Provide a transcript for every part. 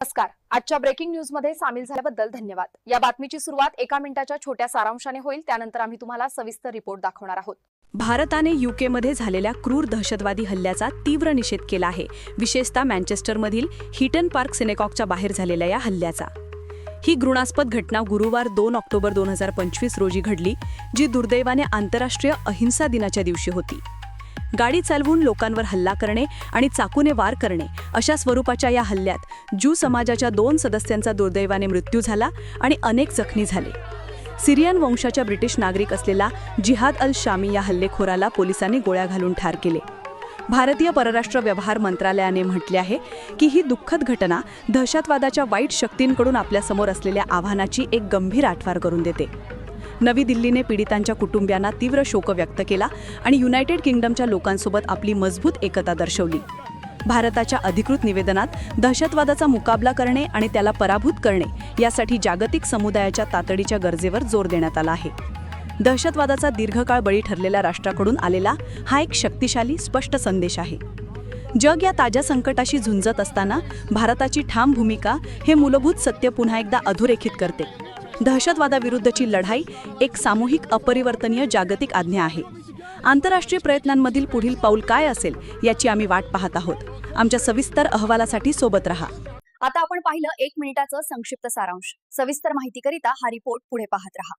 नमस्कार. आजच्या ब्रेकिंग न्यूजमध्ये सामील झाल्याबद्दल धन्यवाद. या बातमीची सुरुवात एका मिनिटाच्या छोट्या सारांशाने होईल. त्यानंतर आम्ही तुम्हाला सविस्तर रिपोर्ट दाखवणार आहोत. भारताने युकेमध्ये झालेल्या क्रूर दहशतवादी हल्ल्याचा तीव्र निषेध केला आहे. विशेषतः मँचेस्टरमधील हिटन पार्क सिनेकॉकच्या बाहेर झालेल्या या हल्ल्याचा. ही घृणास्पद घटना गुरुवार दोन ऑक्टोबर दोन हजार पंचवीस रोजी घडली जी दुर्दैवाने आंतरराष्ट्रीय अहिंसा दिनाच्या दिवशी होती. गाडी चालवून लोकांवर हल्ला करणे आणि चाकूने वार करणे अशा स्वरूपाच्या या हल्ल्यात ज्यू समाजाच्या दोन सदस्यांचा दुर्दैवाने मृत्यू झाला आणि अनेक जखमी झाले. सिरियन वंशाच्या ब्रिटिश नागरिक असलेला जिहाद अल शामी या हल्लेखोराला पोलिसांनी गोळ्या घालून ठार केले. भारतीय परराष्ट्र व्यवहार मंत्रालयाने म्हटले आहे की ही दुःखद घटना दहशतवादाच्या वाईट शक्तींकडून आपल्यासमोर असलेल्या आव्हानाची एक गंभीर आठवार करून देते. नवी दिल्लीने पीडितांच्या कुटुंबियांना तीव्र शोक व्यक्त केला आणि युनायटेड किंगडमच्या लोकांसोबत आपली मजबूत एकता दर्शवली. भारताच्या अधिकृत निवेदनात दहशतवादाचा मुकाबला करणे आणि त्याला पराभूत करणे यासाठी जागतिक समुदायाच्या तातडीच्या गरजेवर जोर देण्यात आला आहे. दहशतवादाचा दीर्घकाळ बळी ठरलेल्या राष्ट्राकडून आलेला हा एक शक्तिशाली स्पष्ट संदेश आहे. जग या ताज्या संकटाशी झुंजत असताना भारताची ठाम भूमिका हे मूलभूत सत्य पुन्हा एकदा अधोरेखित करते. दहशतवादाविरुद्धची लढाई एक सामूहिक अपरिवर्तनीय जागतिक आज्ञा आहे. आंतरराष्ट्रीय प्रयत्नांमधील पुढील पाऊल काय असेल याची आम्ही वाट पाहत आहोत. आमच्या सविस्तर अहवालासाठी सोबत रहा. आता आपण पाहिलं एक मिनिटाचं संक्षिप्त सारांश. सविस्तर माहितीकरिता हा रिपोर्ट पुढे पाहत रहा.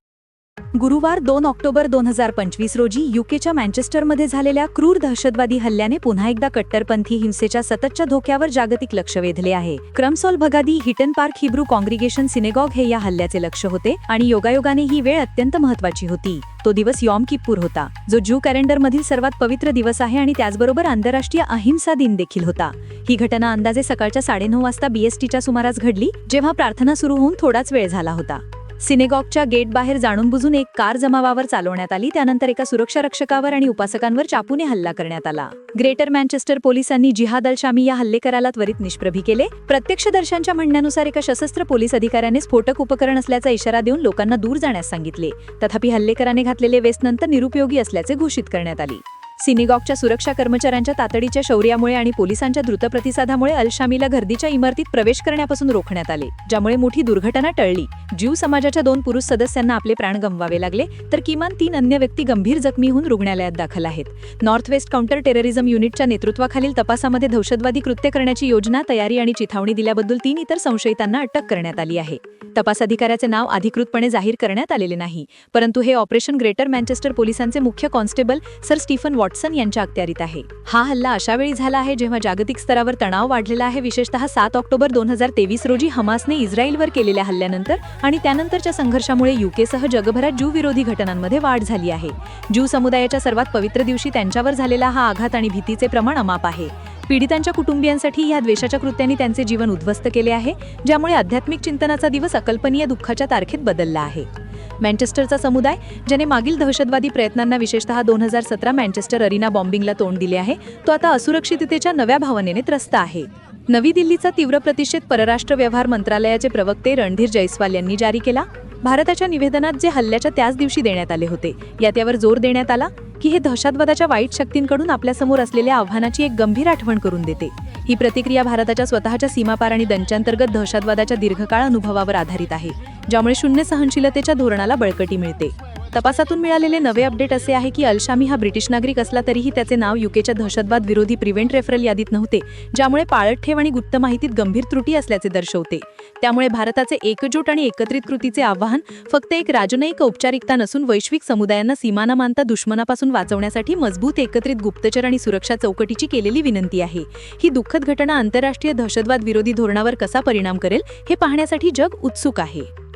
गुरुवार दोन ऑक्टोबर दोन हजार पंचवीस रोजी युकेच्या मँचेस्टरमध्ये झालेल्या क्रूर दहशतवादी हल्ल्याने पुन्हा एकदा कट्टरपंथी हिंसेच्या सततच्या धोक्यावर जागतिक लक्ष वेधले आहे. Crumpsall भगादी Heaton Park Hebrew Congregation synagogue हे या हल्ल्याचे लक्ष होते आणि योगायोगाने ही वेळ अत्यंत महत्वाची होती. तो दिवस यॉम किप्पूर होता जो ज्यू कॅलेंडरमधील सर्वात पवित्र दिवस आहे आणि त्याचबरोबर आंतरराष्ट्रीय अहिंसा दिन देखील होता. ही घटना अंदाजे सकाळच्या साडेनऊ वाजता बीएसटीच्या सुमारास घडली जेव्हा प्रार्थना सुरू होऊन थोडाच वेळ झाला होता. सिनेगॉगच्या गेट बाहेर जाणून बुजून एक कार जमावावर चालवण्यात आली. त्यानंतर एका सुरक्षा रक्षकावर आणि उपासकांवर चापूने हल्ला करण्यात आला. ग्रेटर मँचेस्टर पोलिसांनी जिहाद अल शामी या हल्लेकराला त्वरित निष्प्रभी केले. प्रत्यक्षदर्शांच्या म्हणण्यानुसार एका सशस्त्र पोलीस अधिकाऱ्याने स्फोटक उपकरण असल्याचा इशारा देऊन लोकांना दूर जाण्यास सांगितले. तथापि हल्लेकराने घातलेले वेस्ट नंतर निरुपयोगी असल्याचे घोषित करण्यात आली. सिनेगॉगच्या सुरक्षा कर्मचाऱ्यांच्या तातडीच्या शौर्यामुळे आणि पोलिसांच्या द्रुत प्रतिसादामुळे अलशामीला गर्दीच्या इमारतीत प्रवेश करण्यापासून रोखण्यात आले ज्यामुळे मोठी दुर्घटना टळली. ज्यू समाजाच्या दोन पुरुष सदस्यांना आपले प्राण गमवावे लागले तर किमान तीन अन्य व्यक्ती गंभीर जखमी होऊन रुग्णालयात दाखल आहेत. नॉर्थ वेस्ट काउंटर टेररिझम युनिटच्या नेतृत्वाखालील तपासामध्ये दहशतवादी कृत्य करण्याची योजना तयारी आणि चिथावणी दिल्याबद्दल तीन इतर संशयितांना अटक करण्यात आली आहे. तपास अधिकाऱ्याचे नाव अधिकृतपणे जाहीर करण्यात आलेले नाही परंतु हे ऑपरेशन ग्रेटर मँचेस्टर पोलिसांचे मुख्य कॉन्स्टेबल सर स्टीफन वॉटसन यांच्या अखत्यारीत आहे. हा हल्ला अशा वेळी झाला आहे जेव्हा जागतिक स्तरावर तणाव वाढलेला आहे. विशेषतः सात ऑक्टोबर दोन हजार तेवीस रोजी हमासने इस्रायलवर केलेल्या हल्ल्यानंतर आणि त्यानंतरच्या संघर्षामुळे युकेसह जगभरात ज्यू विरोधी घटनांमध्ये वाढ झाली आहे. ज्यू समुदायाच्या सर्वात पवित्र दिवशी त्यांच्यावर झालेला हा आघात आणि भीतीचे प्रमाण अमाप आहे. पीडितांच्या कुटुंबियांसाठी या द्वेषाच्या कृत्यांनी त्यांचे जीवन उद्ध्वस्त केले आहे ज्यामुळे आध्यात्मिक चिंतनाचा दिवस अकल्पनीय दुःखाच्या तारखेत बदलला आहे. मँचेस्टरचा समुदाय ज्याने मागील दहशतवादी प्रयत्नांना विशेषतः दोन हजार सतरा मँचेस्टर अरिना बॉम्बिंगला तोंड दिले आहे तो आता असुरक्षिततेच्या नव्या भावनेने त्रस्त आहे. नवी दिल्लीचा तीव्र प्रतिषेध परराष्ट्र व्यवहार मंत्रालयाचे प्रवक्ते रणधीर जयस्वाल यांनी जारी केला. भारताच्या निवेदनात जे हल्ल्याच्या त्याच दिवशी देण्यात आले होते यात यावर जोर देण्यात आला की हे दहशतवादाच्या वाईट शक्तींकडून आपल्यासमोर असलेल्या आव्हानाची एक गंभीर आठवण करून देते. ही प्रतिक्रिया भारताच्या स्वतःच्या सीमापार आणि दंचांतर्गत दहशतवादाच्या दीर्घकाळ अनुभवावर आधारित आहे. ज्यामुळे शून्य सहनशीलतेच्या धोरणाला बळकटी मिळते. तपासातून मिळालेले नवे अपडेट असे आहे की अलशामी हा ब्रिटिश नागरिक असला तरीही त्याचे नाव युकेच्या दहशतवाद विरोधी प्रिव्हेंट रेफरल यादीत नव्हते ज्यामुळे पाळत ठेव आणि गुप्त माहितीत गंभीर त्रुटी असल्याचे दर्शवते. त्यामुळे भारताचे एकजूट आणि एकत्रित कृतीचे आव्हान फक्त एक राजनयिक औपचारिकता नसून वैश्विक समुदायांना सीमा न मानता दुश्मनापासून वाचवण्यासाठी मजबूत एकत्रित गुप्तचर आणि सुरक्षा चौकटीची केलेली विनंती आहे. ही दुःखद घटना आंतरराष्ट्रीय दहशतवाद विरोधी धोरणावर कसा परिणाम करेल हे पाहण्यासाठी जग उत्सुक आहे.